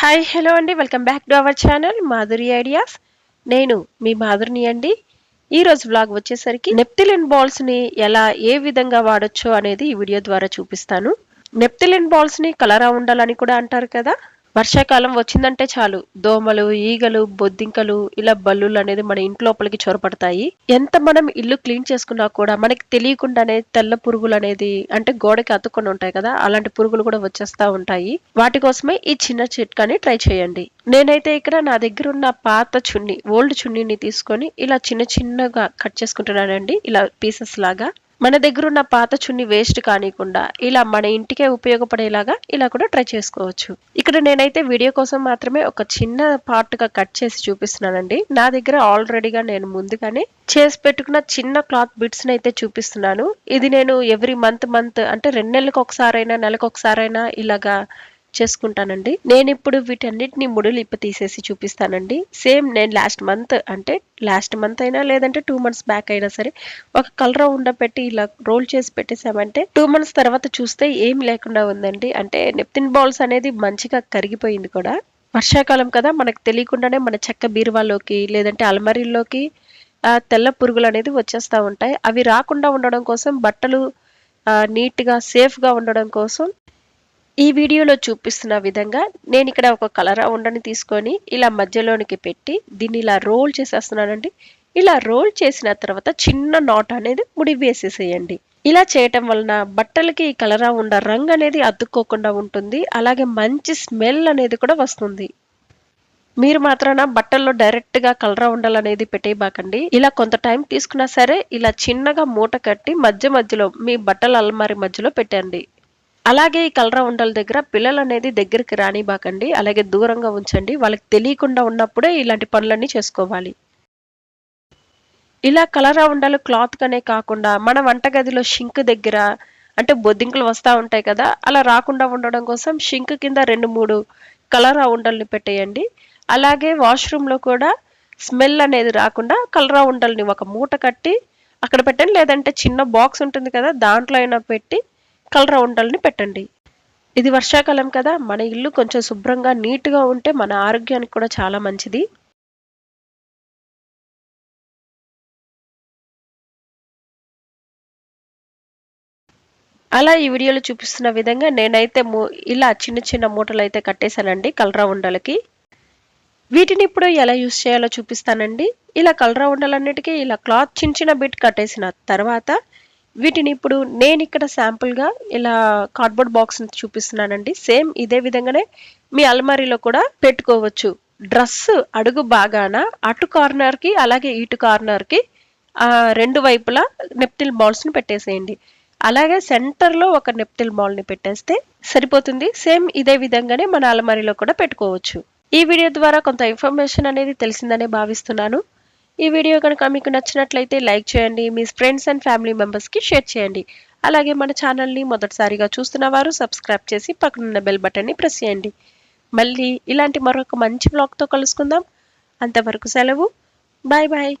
Hi hello అండి. Welcome back to our channel Madhuri ideas. నేను మీ మాధురిని అండి. ఈ రోజు వచ్చేసరికి నెప్తిలిన్ బాల్స్ని ఎలా ఏ విధంగా వాడొచ్చో అనేది ఈ వీడియో ద్వారా చూపిస్తాను. నెప్తిలిన్ బాల్స్ని కలరా ఉండాలని కూడా అంటారు కదా. వర్షాకాలం వచ్చిందంటే చాలు. దోమలు ఈగలు బొద్దింకలు ఇలా బల్లులు అనేది మన ఇంటి లోపలికి చొరపడతాయి. ఎంత మనం ఇల్లు క్లీన్ చేసుకున్నా కూడా మనకి తెలియకుండానే తెల్ల పురుగులు అనేది అంటే గోడకి అతుక్కొని ఉంటాయి కదా అలాంటి పురుగులు కూడా వచ్చేస్తా ఉంటాయి. వాటి కోసమే ఈ చిన్న చిట్కాని ట్రై చేయండి. నేనైతే ఇక్కడ నా దగ్గర ఉన్న పాత చున్ని ఓల్డ్ చున్నీని తీసుకొని ఇలా చిన్న చిన్నగా కట్ చేసుకుంటున్నానండి. ఇలా పీసెస్ లాగా. మన దగ్గర ఉన్న పాత చున్ని వేస్ట్ కానికుండా ఇలా మన ఇంటికే ఉపయోగపడేలాగా ఇలా కూడా ట్రై చేసుకోవచ్చు. ఇక్కడ నేనైతే వీడియో కోసం మాత్రమే ఒక చిన్న పార్ట్గా కట్ చేసి చూపిస్తున్నానండి. నా దగ్గర ఆల్రెడీగా నేను ముందుగానే చేసి పెట్టుకున్న చిన్న క్లాత్ బిట్స్ అయితే చూపిస్తున్నాను. ఇది నేను ఎవ్రీ మంత్ మంత్ అంటే రెండు నెలలకు ఒకసారైనా నెలకు ఒకసారైనా ఇలాగా చేసుకుంటానండి. నేను ఇప్పుడు వీటన్నిటిని ముడులిప్ప తీసేసి చూపిస్తానండి. సేమ్ నేను లాస్ట్ మంత్ అంటే లాస్ట్ మంత్ అయినా లేదంటే టూ మంత్స్ బ్యాక్ అయినా సరే ఒక కలర్ ఉండపెట్టి ఇలా రోల్ చేసి పెట్టేసామంటే టూ మంత్స్ తర్వాత చూస్తే ఏం లేకుండా ఉందండి. అంటే నెప్తిన్ బాల్స్ అనేది మంచిగా కరిగిపోయింది కూడా. వర్షాకాలం కదా మనకు తెలియకుండానే మన చెక్క బీరువాలోకి లేదంటే అల్మరీల్లోకి తెల్ల పురుగులు అనేది వచ్చేస్తూ ఉంటాయి. అవి రాకుండా ఉండడం కోసం బట్టలు నీట్గా సేఫ్గా ఉండడం కోసం ఈ వీడియోలో చూపిస్తున్న విధంగా నేను ఇక్కడ ఒక కలర్ ఉండని తీసుకొని ఇలా మధ్యలోనికి పెట్టి దీన్ని ఇలా రోల్ చేసేస్తున్నానండి. ఇలా రోల్ చేసిన తర్వాత చిన్న నాట్ అనేది ముడి వేసేసేయండి. ఇలా చేయటం వలన బట్టలకి ఈ కలరా ఉండ రంగు అనేది అద్దుకోకుండా ఉంటుంది. అలాగే మంచి స్మెల్ అనేది కూడా వస్తుంది. మీరు మాత్రాన బట్టల్లో డైరెక్ట్గా కలరా ఉండాలనేది పెట్టేయబాకండి. ఇలా కొంత టైం తీసుకున్నా సరే ఇలా చిన్నగా మూట కట్టి మధ్య మధ్యలో మీ బట్టల అల్మారి మధ్యలో పెట్టండి. అలాగే ఈ కలరా ఉండల దగ్గర పిల్లలు అనేది దగ్గరికి రానివ్వకండి అలాగే దూరంగా ఉంచండి. వాళ్ళకి తెలియకుండా ఉన్నప్పుడే ఇలాంటి పనులన్నీ చేసుకోవాలి. ఇలా కలరా ఉండలు క్లాత్ కాకుండా మన వంటగదిలో షింక్ దగ్గర అంటే బొద్దింకలు వస్తూ ఉంటాయి కదా అలా రాకుండా ఉండడం కోసం షింక్ కింద రెండు మూడు కలరా ఉండల్ని పెట్టేయండి. అలాగే వాష్రూమ్లో కూడా స్మెల్ అనేది రాకుండా కలరా ఉండల్ని ఒక మూట కట్టి అక్కడ పెట్టండి. లేదంటే చిన్న బాక్స్ ఉంటుంది కదా దాంట్లో అయినా పెట్టి కలర్ ఉండల్ని పెట్టండి. ఇది వర్షాకాలం కదా మన ఇల్లు కొంచెం శుభ్రంగా నీట్గా ఉంటే మన ఆరోగ్యానికి కూడా చాలా మంచిది. అలా ఈ వీడియోలో చూపిస్తున్న విధంగా నేనైతే ఇలా చిన్న చిన్న మూటలు అయితే కట్టేశానండి కలరా ఉండలకి వీటిని ఇప్పుడు ఎలా యూస్ చేయాలో చూపిస్తానండి. ఇలా కలరా ఉండలన్నిటికీ ఇలా క్లాత్ చిన్న చిన్న బిట్ కట్టేసిన తర్వాత వీటిని ఇప్పుడు నేను ఇక్కడ శాంపుల్గా ఇలా కార్డ్బోర్డ్ బాక్స్ చూపిస్తున్నానండి. సేమ్ ఇదే విధంగానే మీ అల్మారీలో కూడా పెట్టుకోవచ్చు. డ్రెస్ అడుగు బాగాన అటు కార్నర్కి అలాగే ఇటు కార్నర్కి రెండు వైపులా నెప్టిల్ బాల్స్ని పెట్టేసేయండి. అలాగే సెంటర్లో ఒక నెప్టిల్ బాల్ని పెట్టేస్తే సరిపోతుంది. సేమ్ ఇదే విధంగానే మన అలమారీలో కూడా పెట్టుకోవచ్చు. ఈ వీడియో ద్వారా కొంత ఇన్ఫర్మేషన్ అనేది తెలిసిందనే భావిస్తున్నాను. ఈ వీడియో కనుక మీకు నచ్చినట్లయితే లైక్ చేయండి మీ ఫ్రెండ్స్ అండ్ ఫ్యామిలీ మెంబర్స్కి షేర్ చేయండి. అలాగే మన ఛానల్ని మొదటిసారిగా చూస్తున్న వారు సబ్స్క్రైబ్ చేసి పక్కనున్న బెల్ బటన్ని ప్రెస్ చేయండి. మళ్ళీ ఇలాంటి మరొక మంచి బ్లాగ్తో కలుసుకుందాం. అంతవరకు సెలవు. Bye bye